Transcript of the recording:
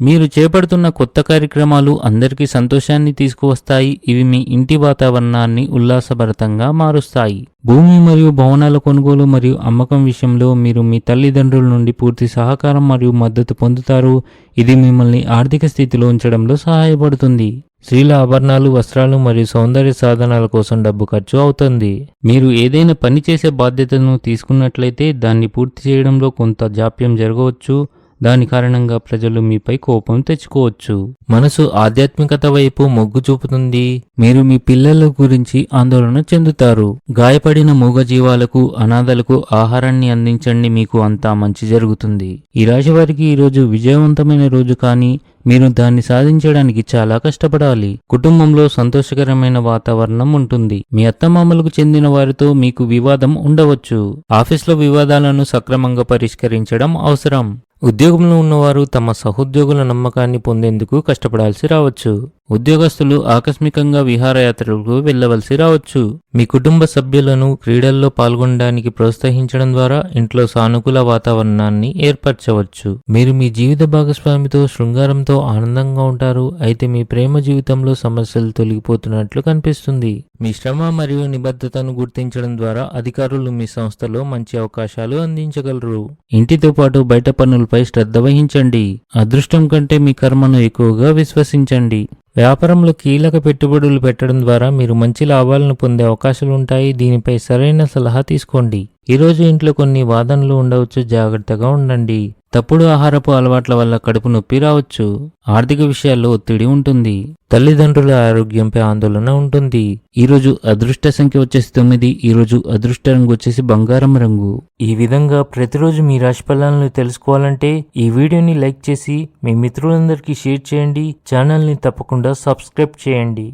మీరు చేపడుతున్న కొత్త కార్యక్రమాలు అందరికీ సంతోషాన్ని తీసుకువస్తాయి. ఇవి మీ ఇంటి వాతావరణాన్ని ఉల్లాసభరితంగా మారుస్తాయి. భూమి మరియు భవనాల కొనుగోలు మరియు అమ్మకం విషయంలో మీరు మీ తల్లిదండ్రుల నుండి పూర్తి సహకారం మరియు మద్దతు పొందుతారు. ఇది మిమ్మల్ని ఆర్థిక స్థితిలో ఉంచడంలో సహాయపడుతుంది. స్త్రీల ఆభరణాలు వస్త్రాలు మరియు సౌందర్య సాధనాల కోసం డబ్బు ఖర్చు అవుతుంది. మీరు ఏదైనా పని చేసే బాధ్యతను తీసుకున్నట్లయితే దాన్ని పూర్తి చేయడంలో కొంత జాప్యం జరగవచ్చు. దాని కారణంగా ప్రజలు మీపై కోపం తెచ్చుకోవచ్చు. మనసు ఆధ్యాత్మికత వైపు మొగ్గు చూపుతుంది. మీరు మీ పిల్లల గురించి ఆందోళన చెందుతారు. గాయపడిన మూగజీవాలకు అనాథలకు ఆహారాన్ని అందించండి మీకు అంతా మంచి జరుగుతుంది. ఈ రాశి వారికి ఈరోజు విజయవంతమైన రోజు కానీ మీరు దాన్ని సాధించడానికి చాలా కష్టపడాలి. కుటుంబంలో సంతోషకరమైన వాతావరణం ఉంటుంది. మీ అత్తమామలకు చెందిన వారితో మీకు వివాదం ఉండవచ్చు. ఆఫీస్లో వివాదాలను సక్రమంగా పరిష్కరించడం అవసరం. ఉద్యోగంలో ఉన్నవారు తమ సహోద్యోగుల నమ్మకాన్ని పొందేందుకు కష్టపడాల్సి రావచ్చు. ఉద్యోగస్తులు ఆకస్మికంగా విహారయాత్రలకు వెళ్ళవలసి రావచ్చు. మీ కుటుంబ సభ్యులను క్రీడల్లో పాల్గొనడానికి ప్రోత్సహించడం ద్వారా ఇంట్లో సానుకూల వాతావరణాన్ని ఏర్పరచవచ్చు. మీరు మీ జీవిత భాగస్వామితో శృంగారంతో ఆనందంగా ఉంటారు. అయితే మీ ప్రేమ జీవితంలో సమస్యలు తొలగిపోతున్నట్లు కనిపిస్తుంది. మీ శ్రమ మరియు నిబద్ధతను గుర్తించడం ద్వారా అధికారులు మీ సంస్థలో మంచి అవకాశాలు అందించగలరు. ఇంటితో పాటు బయట పనులపై శ్రద్ధ వహించండి. అదృష్టం కంటే మీ కర్మను ఎక్కువగా విశ్వసించండి. వ్యాపారంలో కీలక పెట్టుబడులు పెట్టడం ద్వారా మీరు మంచి లాభాలను పొందే అవకాశాలు ఉంటాయి దీనిపై సరైన సలహా తీసుకోండి. ఈరోజు ఇంట్లో కొన్ని వాదనలు ఉండవచ్చు. జాగ్రత్తగా ఉండండి. తప్పుడు ఆహారపు అలవాట్ల వల్ల కడుపు నొప్పి రావచ్చు. ఆర్థిక విషయాల్లో ఒత్తిడి ఉంటుంది. తల్లిదండ్రుల ఆరోగ్యంపై ఆందోళన ఉంటుంది. ఈరోజు అదృష్ట సంఖ్య వచ్చేసి తొమ్మిది ఈరోజు అదృష్ట రంగు వచ్చేసి బంగారం రంగు. ఈ విధంగా ప్రతిరోజు మీ రాశి ఫలాలను తెలుసుకోవాలంటే ఈ వీడియోని లైక్ చేసి మీ మిత్రులందరికీ షేర్ చేయండి. ఛానల్ని తప్పకుండా సబ్స్క్రైబ్ చేయండి.